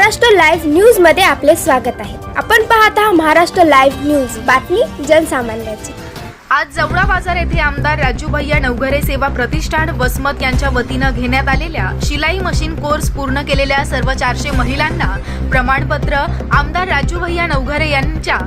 Maharashtra live न्यूजमध्ये आपले स्वागत आहे. आपण पाहत आहात महाराष्ट्र लाईव्ह न्यूज. बातमी जनसामान्याची. आज जवळा बाजार येथे आमदार राजू भैया नवघरे सेवा प्रतिष्ठान वसमत यांच्या वतीनं घेण्यात आलेल्या शिलाई मशीन कोर्स पूर्ण केलेल्या सर्व चारशे महिलांना प्रमाणपत्र आमदार राजू भैया नवघरे यांच्या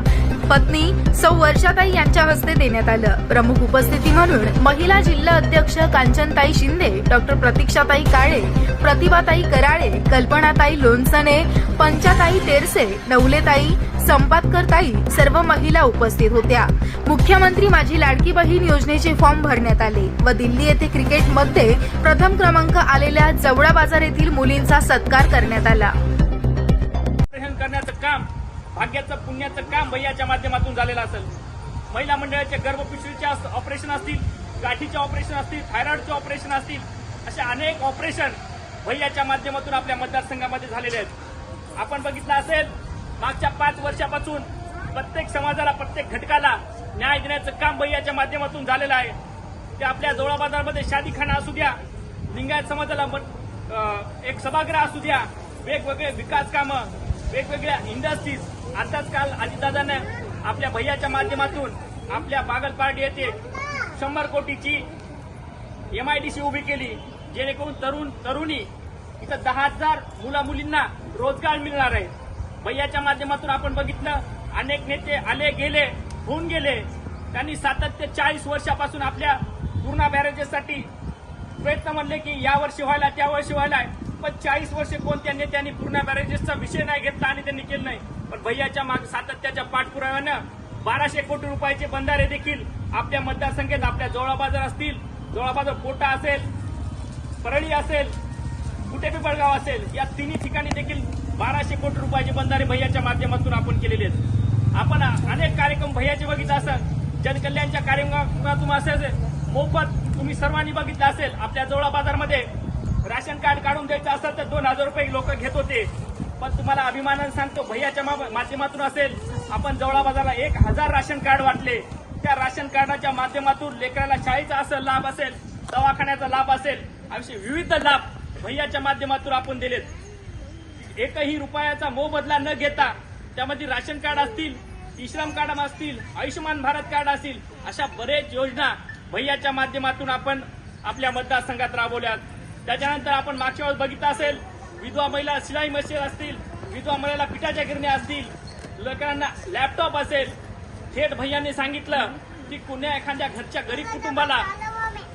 पत्नी सौ वर्षाताई यांच्या हस्ते देण्यात आलं. प्रमुख उपस्थिती म्हणून महिला जिल्हा अध्यक्ष कांचनताई शिंदे डॉक्टर प्रतीक्षाताई काळे प्रतिभाताई कराळे कल्पनाताई लोणसणे पंचाताई तेरसे नवलेताई संपादकरताई सर्व महिला उपस्थित होत्या. मुख्यमंत्री माझी लाडकी बहीण योजनेचे फॉर्म भरण्यात आले व दिल्ली येथे क्रिकेटमध्ये प्रथम क्रमांक आलेल्या जवळा बाजार येथील मुलींचा सत्कार करण्यात आला. भाग्याचं पुण्याचं काम भैयाच्या माध्यमातून झालेलं असेल. महिला मंडळाचे गर्भपिशवीचे अस- ऑपरेशन असतील गाठीचे ऑपरेशन असतील थायरॉइडचे ऑपरेशन असतील असे अनेक ऑपरेशन भैयाच्या माध्यमातून आपल्या मतदारसंघामध्ये झालेले आहेत. आपण बघितलं असेल मागच्या पाच वर्षापासून प्रत्येक समाजाला प्रत्येक घटकाला न्याय देण्याचं काम भैयाच्या माध्यमातून झालेलं आहे. ते आपल्या जवळा बाजारमध्ये शादीखाना असू द्या लिंगायत समाजाला मत- एक सभागृह असू द्या वेगवेगळे विकास कामं वेगवेगळ्या इंडस्ट्रीज आताच काल अजितदादाने आपल्या भैयाच्या माध्यमातून आपल्या बागलपार्टी येथे शंभर कोटीची एमआयडीसी उभी केली जेणेकरून तरुण तरुणी इथं दहा हजार मुला मुलींना रोजगार मिळणार आहे. भैयाच्या माध्यमातून आपण बघितलं अनेक नेते आले गेले होऊन गेले. त्यांनी सातत्य चाळीस वर्षापासून आपल्या पूर्ण बॅरेजेससाठी प्रयत्न म्हणले की या वर्षी व्हायला त्या वर्षी व्हायला. पण चाळीस वर्षे कोणत्या नेत्यांनी पूर्ण बॅरेजेसचा विषय नाही घेतला आणि त्यांनी केलं नाही? पण भैयाच्या माग सातत्याच्या पाठपुराव्यानं बाराशे कोटी रुपयाचे बंधारे देखील आपल्या मतदारसंघात आपल्या जोळा बाजार असतील. जोळा बाजार कोटा असेल परळी असेल कुठे पिपळगाव असेल या तिन्ही ठिकाणी देखील बाराशे कोटी रुपयाचे बंधारे भैयाच्या माध्यमातून आपण केलेले आहेत. आपण अनेक कार्यक्रम भैयाचे बघितले असेल जनकल्याणच्या कार्यक्रमातून असेल मोफत तुम्ही सर्वांनी बघितलं असेल आपल्या जोळा बाजारमध्ये राशन कार्ड काढून द्यायचं असेल तर दोन हजार रुपये लोक घेत होते. पण तुम्हाला अभिमानाने सांगतो भैयाच्या मा- माध्यमातून असेल आपण जवळा बाजारला एक हजार राशन कार्ड वाटले. त्या राशन कार्डाच्या माध्यमातून लेकराला शाळेचा असेल लाभ असेल दवाखान्याचा लाभ असेल असे विविध लाभ भैयाच्या माध्यमातून आपण दिलेत. एकही रुपयाचा मोबदला न घेता त्यामध्ये राशन कार्ड असतील विश्राम कार्ड असतील आयुष्यमान भारत कार्ड असतील अशा बरेच योजना भैयाच्या माध्यमातून आपण आपल्या मतदारसंघात राबवल्यात. त्याच्यानंतर आपण मागच्या वेळेस बघितलं असेल विधवा महिला शिलाई मशीन असतील विधवा महिला पिठाच्या गिरण्या असतील लोकांना लॅपटॉप असेल. थेट भैयांनी सांगितलं की कुण्या एखाद्या घरच्या गरीब कुटुंबाला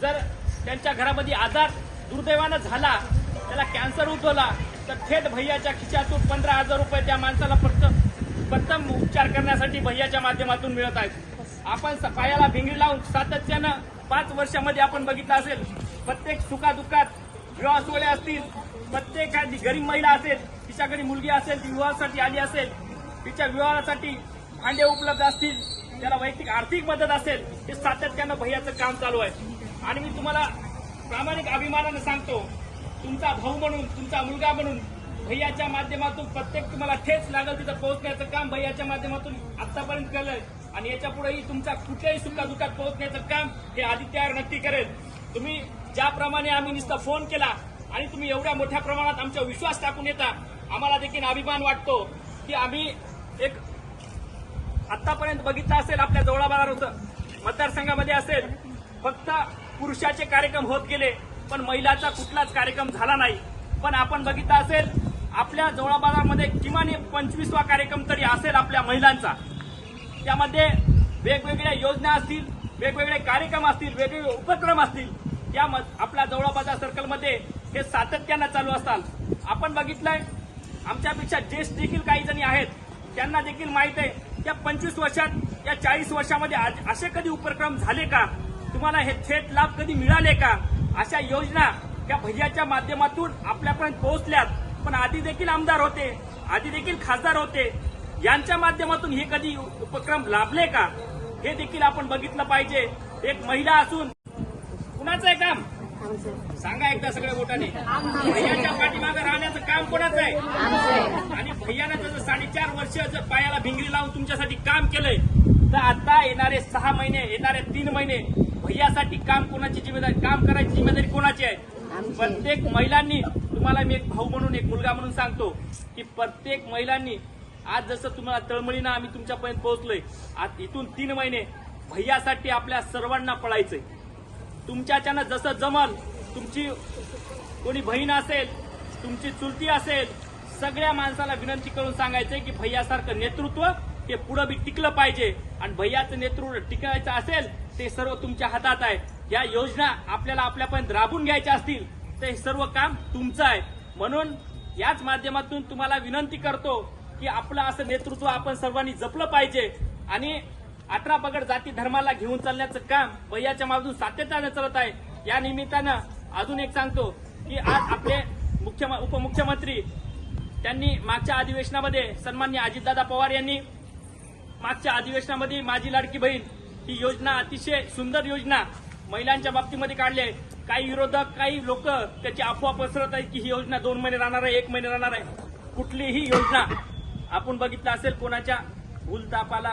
जर त्यांच्या घरामध्ये आजार दुर्दैवानं झाला त्याला कॅन्सर उद्भवला तर थेट भैयाच्या खिशातून पंधरा हजार रुपये त्या माणसाला फक्त प्रथम उपचार करण्यासाठी भैयाच्या माध्यमातून मिळत आहेत. आपण स- पायाला भिंगडी लावून सातत्यानं पाच वर्षामध्ये आपण बघितलं असेल प्रत्येक सुखादुखात विवाह सोहळे असतील प्रत्येक गरीब महिला असेल तिच्याकडे मुलगी असेल ती विवाहासाठी आली असेल तिच्या विवाहासाठी भांडे उपलब्ध असतील त्याला वैयक्तिक आर्थिक मदत असेल हे सातत्यानं भैयाचं काम चालू आहे. आणि मी तुम्हाला प्रामाणिक अभिमानानं सांगतो तुमचा भाऊ म्हणून तुमचा मुलगा म्हणून भैयाच्या माध्यमातून प्रत्येक तुम्हाला ठेच लागल तिथं पोहोचण्याचं काम भैयाच्या माध्यमातून आतापर्यंत केलंय. आणि याच्या पुढेही तुमचा कुठल्याही सुखादुखात पोहोचण्याचं काम हे आदित्यावर नक्की करेल. तुम्ही ज्याप्रमाणे आम्ही नुसता फोन केला आणि तुम्ही एवढ्या मोठ्या प्रमाणात आमचा विश्वास टाकून येता आम्हाला देखील अभिमान वाटतो की आम्ही एक आतापर्यंत बघितलं असेल आपल्या जवळा होतं मतदारसंघामध्ये असेल. फक्त पुरुषाचे कार्यक्रम होत गेले पण महिलाचा कुठलाच कार्यक्रम झाला नाही. पण आपण बघितलं असेल आपल्या जवळाबाजारमध्ये किमान एक पंचवीसवा कार्यक्रम तरी असेल आपल्या महिलांचा. त्यामध्ये वेगवेगळ्या योजना असतील वेगवेगळे कार्यक्रम असतील वेगवेगळे उपक्रम असतील. या म- आपल्या जवळा बाजार सर्कलमध्ये हे सातत्यानं चालू असतात. आपण बघितलंय आमच्यापेक्षा ज्येष्ठ देखील काही जणी आहेत. त्यांना देखील माहीत आहे त्या पंचवीस वर्षात या चाळीस वर्षामध्ये आज- असे कधी उपक्रम झाले का? तुम्हाला हे थेट लाभ कधी मिळाले का? अशा योजना त्या भैयाच्या माध्यमातून आपल्यापर्यंत पोहोचल्यात. पण आधी देखील आमदार होते आधी देखील खासदार होते. यांच्या माध्यमातून हे कधी उपक्रम लाभले का? हे देखील आपण बघितलं पाहिजे. एक महिला असून कुणाचं आहे काम. सांगा एकदा सगळ्या मोठ्याने भैयाच्या पाठीमागे राहण्याचं काम कोणाचं आहे? आणि भैयानं जसं साडेचार वर्ष जर पायाला भिंगरी लावून तुमच्यासाठी काम केलंय तर आता येणारे सहा महिने येणारे तीन महिने भैयासाठी काम कोणाची जिम्मेदारी काम करायची जिम्मेदारी कोणाची आहे? प्रत्येक महिलांनी तुम्हाला मी एक भाऊ म्हणून एक मुलगा म्हणून सांगतो की प्रत्येक महिलांनी आज जसं तुम्हाला तळमळीनं आम्ही तुमच्यापर्यंत पोहोचलोय आज इथून तीन महिने भैयासाठी आपल्या सर्वांना पळायचंय. तुमच्याच्यानं जसं जमल तुमची कोणी बहीण असेल तुमची चुलती असेल सगळ्या माणसाला विनंती करून सांगायचंय की भैयासारखं नेतृत्व ते पुढं बी टिकलं पाहिजे. आणि भैयाचं नेतृत्व टिकायचं असेल ते सर्व तुमच्या हातात आहे. या योजना आपल्याला आपल्यापर्यंत राबून घ्यायच्या असतील तर हे सर्व काम तुमचं आहे. म्हणून याच माध्यमातून तुम्हाला विनंती करतो की आपलं असं नेतृत्व आपण सर्वांनी जपलं पाहिजे. आणि अठरा पगड जाती धर्माला घेऊन चालण्याचं काम वयाच्या मागून सातत्यानं चालत आहे. या निमित्तानं अजून एक सांगतो की आज आपले मुख्य उपमुख्यमंत्री त्यांनी मागच्या अधिवेशनामध्ये सन्मान्य अजितदादा पवार यांनी मागच्या अधिवेशनामध्ये माझी लाडकी बहीण ही योजना अतिशय सुंदर योजना महिलांच्या बाबतीमध्ये काढली आहे. काही विरोधक काही लोक त्याची अफवा पसरत आहेत की ही योजना दोन महिने राहणार आहे एक महिने राहणार आहे. कुठलीही योजना आपण बघितलं असेल कोणाच्या भूलतापाला